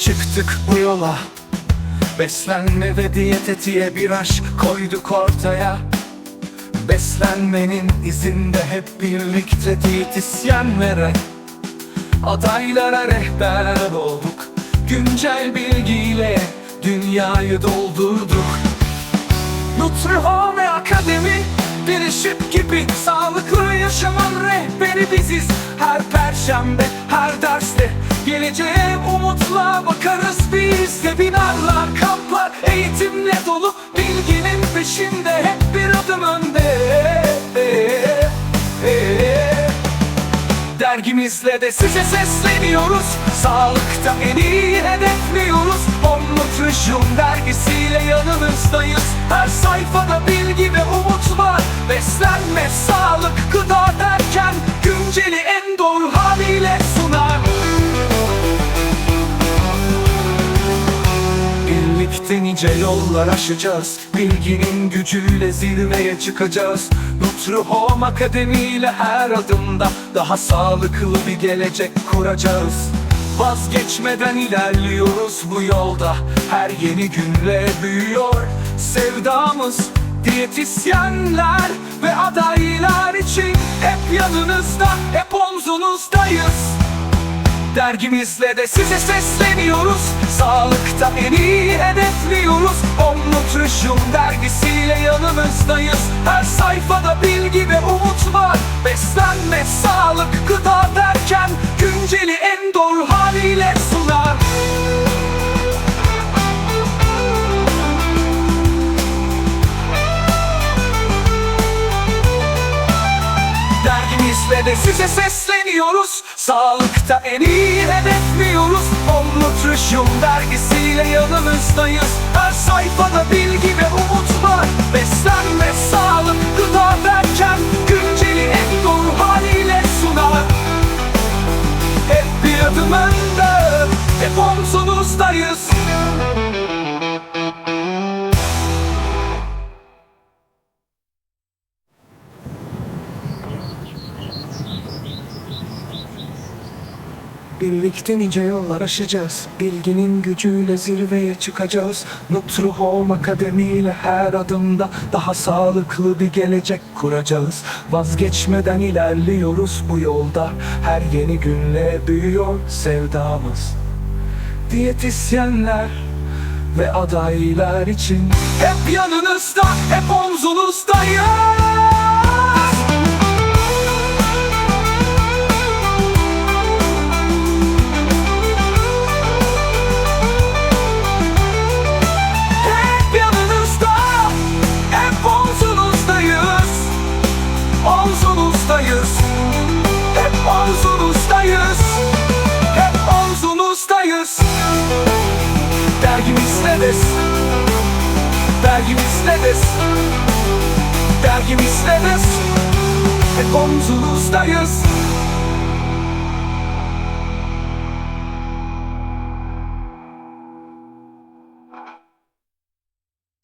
çıktık bu yola. Beslenme ve diyet etiğe bir aşk koyduk ortaya. Beslenmenin izinde hep birlikte diyetisyenlere Adaylara rehber olduk. Güncel bilgiyle dünyayı doldurduk. Nutrihome Akademi bir ışık gibi Sağlıklı yaşamın rehberi biziz. Her perşembe, her derste Geleceğe umutla bakarız biz Webinarlar, kamplar, eğitimle dolu Bilginin peşinde hep bir adım önde. Dergimizle de size sesleniyoruz Sağlıkta en iyi hedefliyoruz. On Nutrition dergisiyle yanınızdayız Her sayfada bilgi ve umut var. Beslenme, sağlık, gıda derken Günceli en doğru Birlikte nice yollar aşacağız. Bilginin gücüyle zirveye çıkacağız. Nutrihome Akademi ile her adımda Daha sağlıklı bir gelecek kuracağız. Vazgeçmeden ilerliyoruz bu yolda. Her yeni günle büyüyor sevdamız. Diyetisyenler ve adaylar için Hep yanınızda, hep omzunuzdayız Dergimizle de size sesleniyoruz. Sağlıkta en iyi hedefliyoruz. Nutrition dergisiyle yanınızdayız Dergimizle de size sesleniyoruz. Sağlıkta en iyi hedefliyoruz On Nutrition dergisiyle yanınızdayız Her sayfada bilgi ve umut var. Beslenme, sağlık, gıda derken Günceli en doğru haliyle sunar. Hep bir adım önde Hep omzunuzdayız Birlikte nice yollar aşacağız. Bilginin gücüyle zirveye çıkacağız. Nutrihome Akademi ile her adımda Daha sağlıklı bir gelecek kuracağız. Vazgeçmeden ilerliyoruz bu yolda. Her yeni günle büyüyor sevdamız. Diyetisyenler ve adaylar için Hep yanınızda, hep omzunuzdayız Dergimizle biz Hep omzunuzdayız